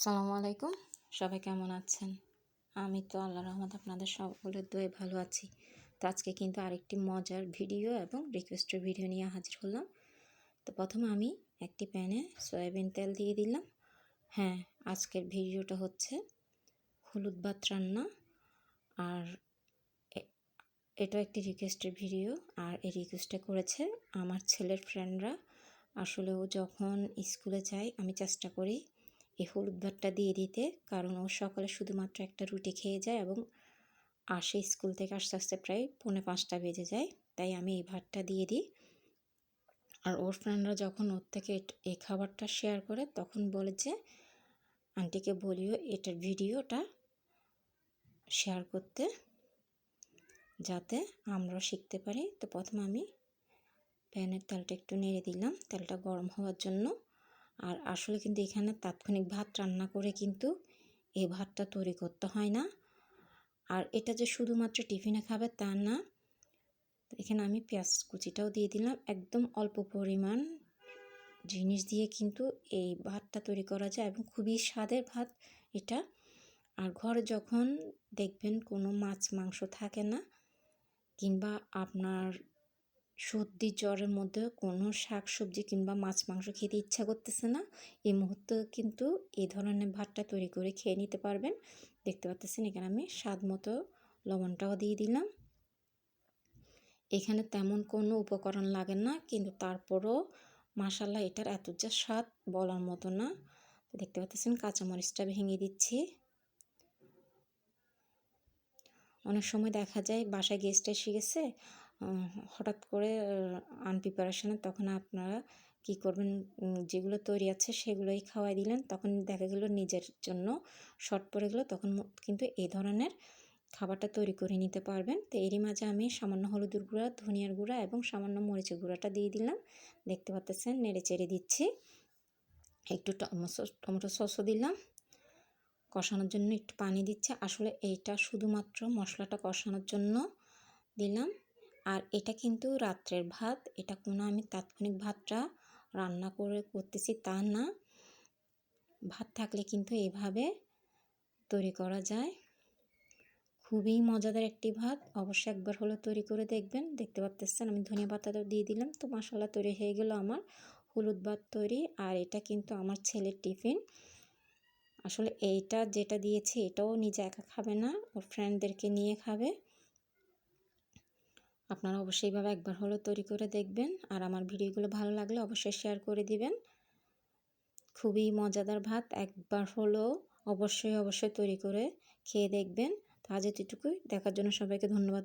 আসসালামু আলাইকুম। সবাই কেমন আছেন? আমি তো আল্লাহ রহমত আপনাদের সকলের দয়ে ভালো আছি। তো আজকে কিন্তু আরেকটি মজার ভিডিও এবং রিকোয়েস্টের ভিডিও নিয়ে হাজির হলাম। তো প্রথমে আমি একটি প্যানে সয়াবিন তেল দিয়ে দিলাম। হ্যাঁ আজকের ভিডিওটা হচ্ছে হলুদ ভাত রান্না। আর এটা একটি রিকোয়েস্টের ভিডিও। আর এই রিকোয়েস্টটা করেছে আমার ছেলের ফ্রেন্ডরা আসলে ও যখন স্কুলে যায়, আমি চেষ্টা করি এই হলুদ ভাতটা দিয়ে দিতে। কারণ ও সকালে শুধুমাত্র একটা রুটি খেয়ে যায় এবং আসে স্কুল থেকে আস্তে আস্তে প্রায় পৌনে পাঁচটা বেজে যায়। তাই আমি এই ভাতটা দিয়ে দিই। আর ওর ফ্রেন্ডরা যখন ওর থেকে এই খাবারটা শেয়ার করে তখন বলে যে, আন্টিকে বলিও এটার ভিডিওটা শেয়ার করতে, যাতে আমরা শিখতে পারি। তো প্রথমে আমি প্যানের তেলটা একটু নেড়ে দিলাম। তেলটা গরম হওয়ার জন্য আর আসলে কিন্তু এখানে তাৎক্ষণিক ভাত রান্না করে কিন্তু এই ভাতটা তৈরি করতে হয় না। আর এটা যে শুধুমাত্র টিফিনে খাবে তা না, এখানে আমি পেঁয়াজ কুচিটাও দিয়ে দিলাম। একদম অল্প পরিমাণ জিনিস দিয়ে কিন্তু এই ভাতটা তৈরি করা যায় এবং খুবই স্বাদের ভাত এটা। আর ঘরে যখন দেখবেন কোনো মাছ মাংস থাকে না কিংবা আপনার সর্দি জ্বরের মধ্যে কোনো শাক সবজি কিংবা মাছ, মাংস খেতে ইচ্ছা করতেছে না। এই মুহূর্তে কিন্তু এই ধরনের ভাতটা তৈরি করে খেয়ে নিতে পারবেন। দেখতে পাচ্ছেন এখানে আমি স্বাদ মতো লবণটাও দিয়ে দিলাম। এখানে তেমন কোনো উপকরণ লাগে না, কিন্তু তারপরও মাসাল্লাহ এটার এত যা স্বাদ বলার মতো না। দেখতে পাচ্ছেন কাঁচামরিচটা ভেঙে দিচ্ছি। অনেক সময় দেখা যায় বাসায় গেস্ট এসে গেছে হঠাৎ করে আনপ্রিপারেশনে তখন আপনারা কি করবেন? যেগুলো তৈরি আছে সেগুলোই খাওয়াই দিলেন। তখন দেখা গেল নিজের জন্য শর্ট পড়ে গেলো। তখন কিন্তু এই ধরনের খাবারটা তৈরি করে নিতে পারবেন। তো এরই মাঝে আমি সামান্য হলুদের গুঁড়া, ধনিয়ার গুঁড়া এবং সামান্য মরিচের গুঁড়াটা দিয়ে দিলাম। দেখতে পাচ্ছেন নেড়ে চেড়ে দিচ্ছি। একটু টমেটো সসও দিলাম। কষানোর জন্য একটু পানি দিচ্ছে। আসলে এইটা শুধুমাত্র মশলাটা কষানোর জন্য দিলাম। আর এটা কিন্তু রাত্রের ভাত, এটা কোনো আমি তাৎক্ষণিক ভাতটা রান্না করে করতেছি তা না। ভাত থাকলে কিন্তু এভাবে তৈরি করা যায়। খুবই মজাদার একটি ভাত, অবশ্যই একবার হলে তৈরি করে দেখবেন। দেখতে পাচ্ছেন আমি ধনিয়া পাতাটাও দিয়ে দিলাম, তো মশলা তৈরি হয়ে গেল আমার হলুদ ভাত তৈরি। আর এটা কিন্তু আমার ছেলের টিফিন। আসলে এইটা যেটা দিয়েছি, এটাও নিজে একা খাবে না, ওর ফ্রেন্ডদেরকে নিয়ে খাবে। আপনারা অবশ্যই এইভাবে একবার হলো তৈরি করে দেখবেন। আর আমার ভিডিওগুলো ভালো লাগলে অবশ্যই শেয়ার করে দিবেন। খুবই মজাদার ভাত একবার হলো অবশ্যই অবশ্যই তৈরি করে খেয়ে দেখবেন। তো আজ এটুকুই দেখার জন্য সবাইকে ধন্যবাদ।